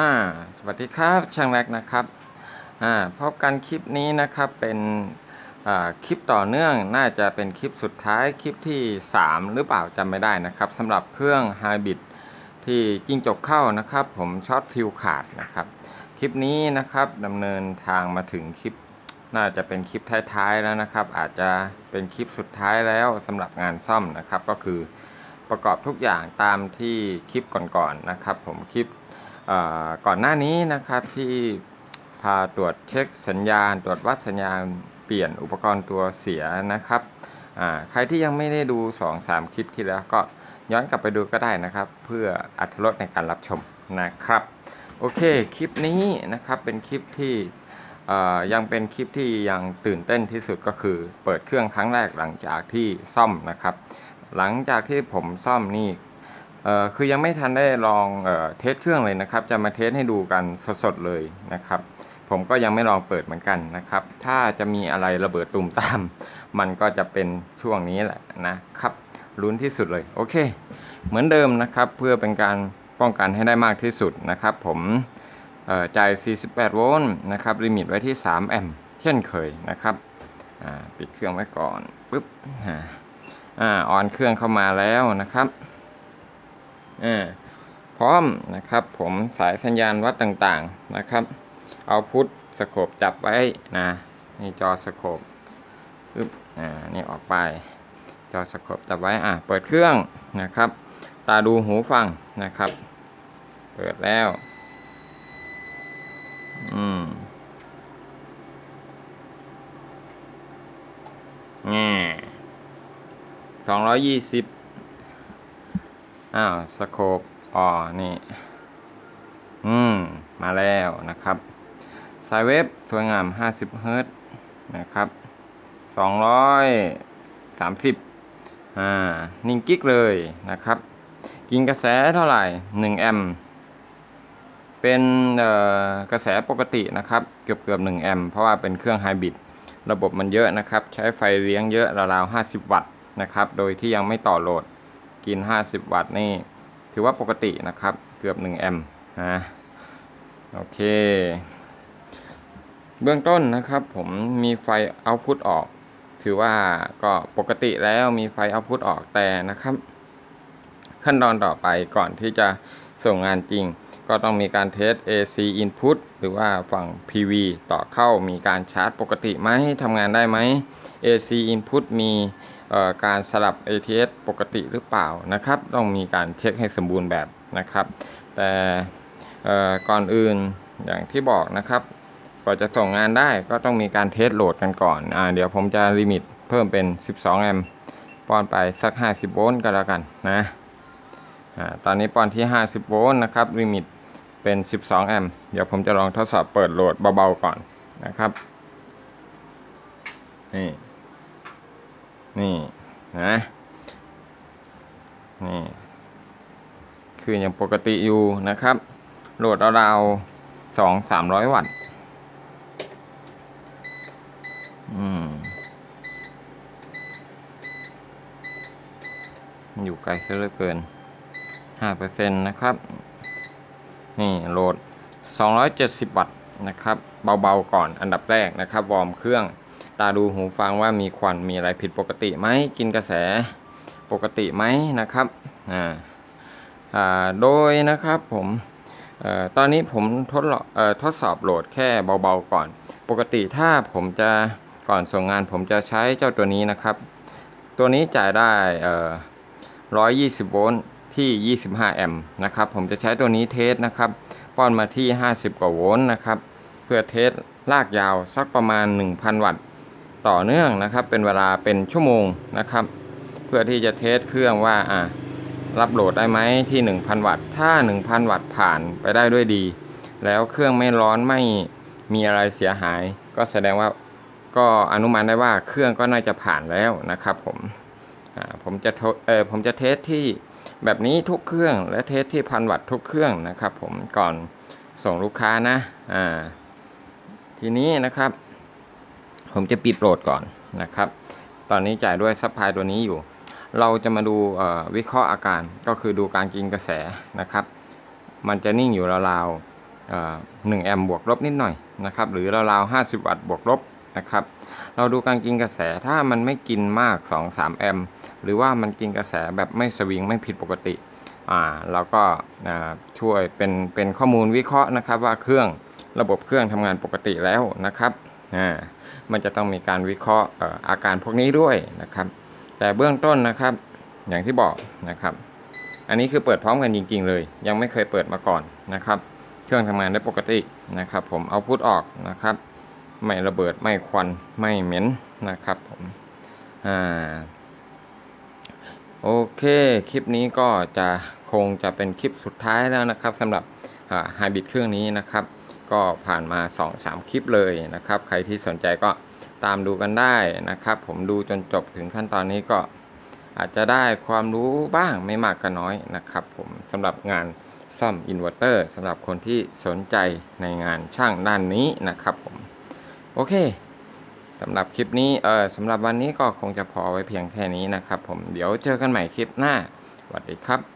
อ่าสวัสดีครับช่างแรกนะครับอ่าพบกันคลิปนี้นะครับเป็นอ่าคลิปต่อเนื่องน่าจะเป็นคลิปสุดท้ายคลิปที่ 3 หรือเปล่าจำไม่ได้นะครับสำหรับเครื่องไฮบริดที่จิ้งจกเข้านะครับ ผมช็อตฟิวขาดนะครับคลิปนี้นะครับดำเนินทางมาถึงคลิป น่าจะเป็นคลิปท้ายๆแล้วนะครับ อาจจะเป็นคลิปสุดท้ายแล้วสำหรับงานซ่อมนะครับก็คือประกอบทุกอย่างตามที่คลิปก่อนๆนะครับ ผมคลิป ก่อนหน้านี้นะครับที่พาตรวจเช็คสัญญาณ ตรวจวัดสัญญาณเปลี่ยนอุปกรณ์ตัวเสียนะครับใครที่ยังไม่ได้ดู 2-3 คลิปที่แล้วก็ย้อนกลับไปดูก็ได้นะครับ เพื่ออัตรสในการรับชมนะครับ โอเคคลิปนี้นะครับเป็นคลิปที่ยังเป็นคลิปที่ยังตื่นเต้นที่สุดก็คือ เปิดเครื่องครั้งแรกหลังจากที่ซ่อมนะครับ หลังจากที่ผมซ่อมนี่ เอ่อคือยังไม่ทันได้ลองเอ่อเทสเครื่องเลยนะครับ จะมาเทสให้ดูกันสดๆเลยนะครับ ผมก็ยังไม่ลองเปิดเหมือนกันนะครับ ถ้าจะมีอะไรระเบิดตุ่มตาม มันก็จะเป็นช่วงนี้แหละนะครับลุ้นที่สุดเลยโอเค เหมือนเดิมนะครับ เพื่อเป็นการป้องกันให้ได้มากที่สุดนะครับ ผมเออจ่าย 48 โวลต์นะครับลิมิตไว้ที่ 3 แอมป์เช่นเคยนะครับปิดเครื่องไว้ก่อนปึ๊บอ่าอ่าออนเครื่องเข้ามาแล้วนะครับ อ่าพร้อมนะครับ ผมสายสัญญาณวัดต่างๆนะครับ เอาพุทสโคปจับไว้นะนี่จอสโคปปึ๊บอ่านี่ออกไป จอสโคปจับไว้อะเปิดเครื่องนะครับ ตาดูหูฟังนะครับ เปิดแล้วอืมนี่สองร้อยยี่สิบ อ้าวสโคปอ๋อนี่ อืม มาแล้วนะครับ สายเวฟสวยงาม 50 เฮิรตนะครับ 230 อ่า นิ่งกิ๊กเลยนะครับ กินกระแสเท่าไหร่ 1 แอมป์เป็นกระแสปกตินะครับ เกือบเกือบ1แอมป์เพราะว่าเป็นเครื่องไฮบริดระบบมันเยอะนะครับ ใช้ไฟเลี้ยงเยอะราวๆ50 วัตต์นะครับ โดยที่ยังไม่ต่อโหลด กิน 50 วัตต์นี่ ถือว่าปกตินะครับ เกือบ 1 แอมป์นะโอเค เบื้องต้นนะครับ ผมมีไฟเอาพุตออก ถือว่าก็ปกติแล้วมีไฟเอาพุตออกแต่นะครับ ขั้นตอนต่อไปก่อนที่จะส่งงานจริง ก็ต้องมีการเทส AC input หรือว่าฝั่ง PV ต่อเข้ามีการชาร์จปกติไหมทำงานได้ไหม AC input มี การสลับ ATS ปกติหรือเปล่านะครับ ต้องมีการเช็คให้สมบูรณ์แบบนะครับ แต่ก่อนอื่นอย่างที่บอกนะครับก่อนจะส่งงานได้ก็ต้องมีการเทสโหลดกันก่อนอ่าเดี๋ยวผมจะลิมิตเพิ่มเป็น 12 แอมป์ป้อนไปสัก 50 โวลต์ก็แล้วกันนะอ่าตอนนี้ป้อนที่ 50 โวลต์นะครับลิมิตเป็น 12 แอมป์เดี๋ยวผมจะลองทดสอบเปิดโหลดเบาๆก่อนนะครับนี่ นี่นะนี่คือยังปกติอยู่นะครับ โหลดราวสองสามร้อยวัตต์อืมอยู่ไกลซะเหลือเกินห้าเปอร์เซ็นต์นะครับ นี่โหลดสองร้อยเจ็ดสิบวัตต์นะครับ เบาๆก่อนอันดับแรกนะครับ วอร์มเครื่อง ตาดูหูฟังว่ามีควันมีอะไรผิดปกติไหมกินกระแสปกติไหมนะครับอ่าอ่าโดยนะครับผมเอ่อตอนนี้ผมทดลองเอ่อทดสอบโหลดแค่เบาๆก่อน ปกติถ้าผมจะก่อนส่งงานผมจะใช้เจ้าตัวนี้นะครับ ตัวนี้จ่ายได้เอ่อ120 โวลต์ที่ 25 แอมป์นะครับ ผมจะใช้ตัวนี้เทสนะครับ ป้อนมาที่ 50 กว่าโวลต์นะครับ เพื่อเทสลากยาวสักประมาณ 1,000 วัตต์ ต่อเนื่องนะครับ เป็นเวลาเป็นชั่วโมงนะครับ เพื่อที่จะเทสเครื่องว่าอะรับโหลดได้ไหมที่ 1,000 วัตต์ถ้า 1,000 วัตต์ผ่านไปได้ด้วยดี แล้วเครื่องไม่ร้อนไม่มีอะไรเสียหาย ก็แสดงว่าก็อนุมานได้ว่าเครื่องก็น่าจะผ่านแล้วนะครับผมอ่าผมจะเออผมจะเทสที่แบบนี้ทุกเครื่องและเทสที่พันวัตต์ทุกเครื่องนะครับ ผมก่อนส่งลูกค้านะอ่าทีนี้นะครับ ผมจะปิดโหลดก่อนนะครับ ตอนนี้จ่ายด้วยซัพพลายตัวนี้อยู่ เราจะมาดูวิเคราะห์อาการก็คือดูการกินกระแสนะครับ มันจะนิ่งอยู่ราวๆเอ่อ1แอมป์บวกลบนิดหน่อยนะครับ หรือราวๆ50วัตต์บวกลบนะครับ เราดูการกินกระแสถ้ามันไม่กินมาก 2-3 แอมป์หรือว่ามันกินกระแสแบบไม่สวิงไม่ผิดปกติอ่าเราก็ช่วยเป็นเป็นข้อมูลวิเคราะห์นะครับว่าเครื่องระบบเครื่องทำงานปกติแล้วนะครับ อ่ามันจะต้องมีการวิเคราะห์อาการพวกนี้ด้วยนะครับ แต่เบื้องต้นนะครับ อย่างที่บอกนะครับ อันนี้คือเปิดพร้อมกันจริง ๆ เลย ยังไม่เคยเปิดมาก่อนนะครับ เครื่องทำงานได้ปกตินะครับ ผมเอาพุทออกนะครับ ไม่ระเบิดไม่ควันไม่เหม็นนะครับผมอ่าโอเค คลิปนี้ก็จะคงจะเป็นคลิปสุดท้ายแล้วนะครับสำหรับไฮบริดเครื่องนี้นะครับ ก็ผ่านมา 2-3 คลิปเลยนะครับ ใครที่สนใจก็ตามดูกันได้นะครับ ผมดูจนจบถึงขั้นตอนนี้ก็อาจจะได้ความรู้บ้างไม่มากก็น้อยนะครับ ผมสำหรับงานซ่อมอินเวอร์เตอร์สำหรับคนที่สนใจในงานช่างด้านนี้นะครับผมโอเคสำหรับคลิปนี้เออสำหรับวันนี้ก็คงจะพอไว้เพียงแค่นี้นะครับ ผมเดี๋ยวเจอกันใหม่คลิปหน้าสวัสดีครับ